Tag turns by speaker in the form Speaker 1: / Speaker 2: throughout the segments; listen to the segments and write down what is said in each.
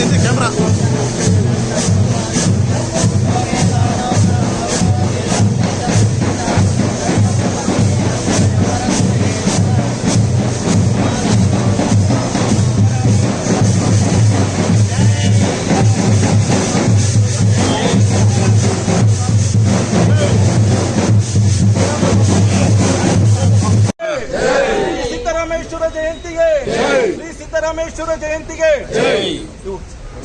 Speaker 1: gente dice.
Speaker 2: Shri Siddarameshwara ಜಯಂತಿಗೆ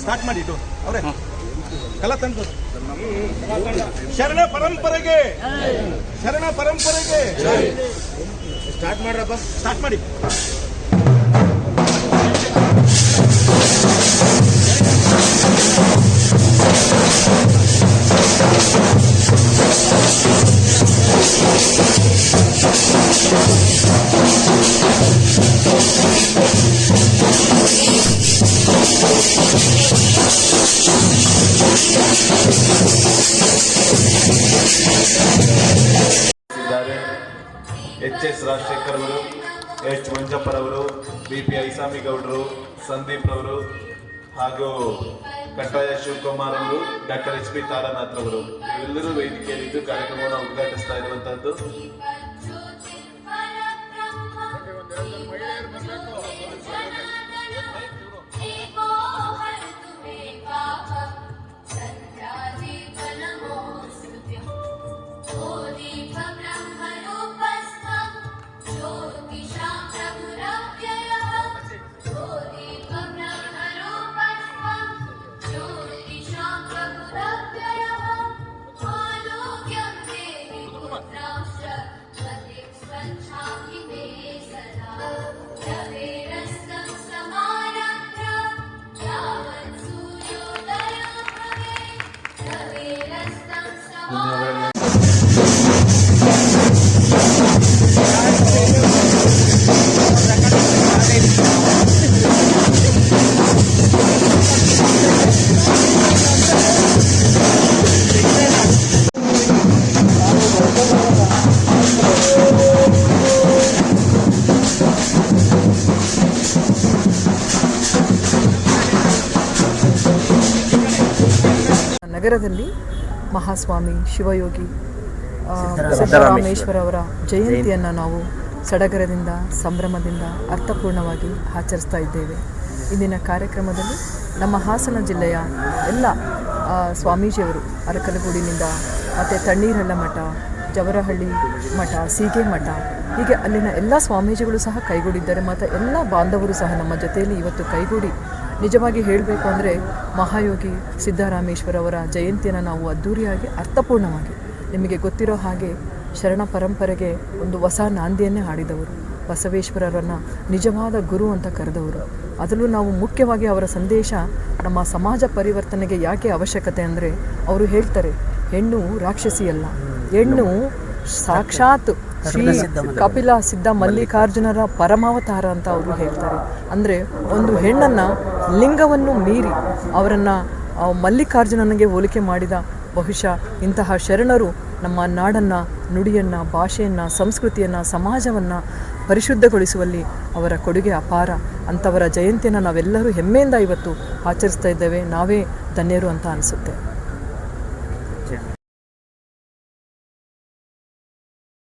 Speaker 2: start ಮಾಡಿ ಇದು. ಅವರೇ ಕಲ ತಂದು. ಶರಣ ಪರಂಪರೆಗೆ. ಶರಣ ಪರಂಪರೆಗೆ. ಸ್ಟಾರ್ಟ್ ಮಾಡ್ರಪ್ಪ. ಸ್ಟಾರ್ಟ್ ಮಾಡಿ.
Speaker 3: ಎಚ್ ಎಸ್ ರಾಜಶೇಖರ್ ಅವರು ಎಚ್. ಮಂಜಪ್ಪರವರು ಬಿ ಪಿ ಐಸಾಮಿಗೌಡರು ಸಂದೀಪ್ ಅವರು ಹಾಗೂ ಕಟ್ಟಾಯ ಶಿವಕುಮಾರ್ ಅವರು ಡಾಕ್ಟರ್ ಎಚ್. ಪಿ. ತಾರಾನಾಥ್ ಅವರು ಎಲ್ಲರೂ ವೇದಿಕೆಯಲ್ಲಿದ್ದು ಕಾರ್ಯಕ್ರಮವನ್ನು ಉದ್ಘಾಟಿಸ್ತಾ ಇರುವಂತಹದ್ದು.
Speaker 4: ನಗರದಲ್ಲಿ ಮಹಾಸ್ವಾಮಿ ಶಿವಯೋಗಿ ಸಿದ್ದರಾಮೇಶ್ವರ ಅವರ ಜಯಂತಿಯನ್ನು ನಾವು ಸಡಗರದಿಂದ ಸಂಭ್ರಮದಿಂದ ಅರ್ಥಪೂರ್ಣವಾಗಿ ಆಚರಿಸ್ತಾ ಇದ್ದೇವೆ. ಇಂದಿನ ಕಾರ್ಯಕ್ರಮದಲ್ಲಿ ನಮ್ಮ ಹಾಸನ ಜಿಲ್ಲೆಯ ಎಲ್ಲ ಸ್ವಾಮೀಜಿಯವರು ಅರಕಲಗೂಡಿನಿಂದ ಮತ್ತು ತಣ್ಣೀರಳ್ಳ ಮಠ ಜವರಹಳ್ಳಿ ಮಠ ಸೀಗೆ ಮಠ ಹೀಗೆ ಅಲ್ಲಿನ ಎಲ್ಲ ಸ್ವಾಮೀಜಿಗಳು ಸಹ ಕೈಗೂಡಿದ್ದಾರೆ. ಮತ್ತು ಎಲ್ಲ ಬಾಂಧವರು ಸಹ ನಮ್ಮ ಜೊತೆಯಲ್ಲಿ ಇವತ್ತು ಕೈಗೂಡಿ ನಿಜವಾಗಿ ಹೇಳಬೇಕು ಅಂದರೆ ಮಹಾಯೋಗಿ ಸಿದ್ದರಾಮೇಶ್ವರವರ ಜಯಂತಿಯನ್ನು ನಾವು ಅದ್ಧೂರಿಯಾಗಿ ಅರ್ಥಪೂರ್ಣವಾಗಿ ನಿಮಗೆ ಗೊತ್ತಿರೋ ಹಾಗೆ ಶರಣ ಪರಂಪರೆಗೆ ಒಂದು ಹೊಸ ನಾಂದಿಯನ್ನೇ ಹಾಡಿದವರು. ಬಸವೇಶ್ವರರನ್ನು ನಿಜವಾದ ಗುರು ಅಂತ ಕರೆದವರು. ಅದರಲ್ಲೂ ನಾವು ಮುಖ್ಯವಾಗಿ ಅವರ ಸಂದೇಶ ನಮ್ಮ ಸಮಾಜ ಪರಿವರ್ತನೆಗೆ ಯಾಕೆ ಅವಶ್ಯಕತೆ ಅಂದರೆ ಅವರು ಹೇಳ್ತಾರೆ, ಹೆಣ್ಣು ರಾಕ್ಷಸಿಯಲ್ಲ. ಹೆಣ್ಣು ಸಾಕ್ಷಾತ್ ಶ್ರೀ ಕಪಿಲ ಸಿದ್ಧ ಮಲ್ಲಿಕಾರ್ಜುನರ ಪರಮಾವತಾರ ಅಂತ ಅವರು ಹೇಳ್ತಾರೆ. ಅಂದರೆ ಒಂದು ಹೆಣ್ಣನ್ನು ಲಿಂಗವನ್ನು ಮೀರಿ ಅವರನ್ನು ಮಲ್ಲಿಕಾರ್ಜುನನಿಗೆ ಹೋಲಿಕೆ ಮಾಡಿದ ಬಹುಶಃ ಇಂತಹ ಶರಣರು ನಮ್ಮ ನಾಡನ್ನು, ನುಡಿಯನ್ನು, ಭಾಷೆಯನ್ನು, ಸಂಸ್ಕೃತಿಯನ್ನು, ಸಮಾಜವನ್ನು ಪರಿಶುದ್ಧಗೊಳಿಸುವಲ್ಲಿ ಅವರ ಕೊಡುಗೆ ಅಪಾರ. ಅಂಥವರ ಜಯಂತಿಯನ್ನು ನಾವೆಲ್ಲರೂ ಹೆಮ್ಮೆಯಿಂದ ಇವತ್ತು ಆಚರಿಸ್ತಾ ಇದ್ದೇವೆ. ನಾವೇ ಧನ್ಯರು ಅಂತ ಅನಿಸುತ್ತೆ.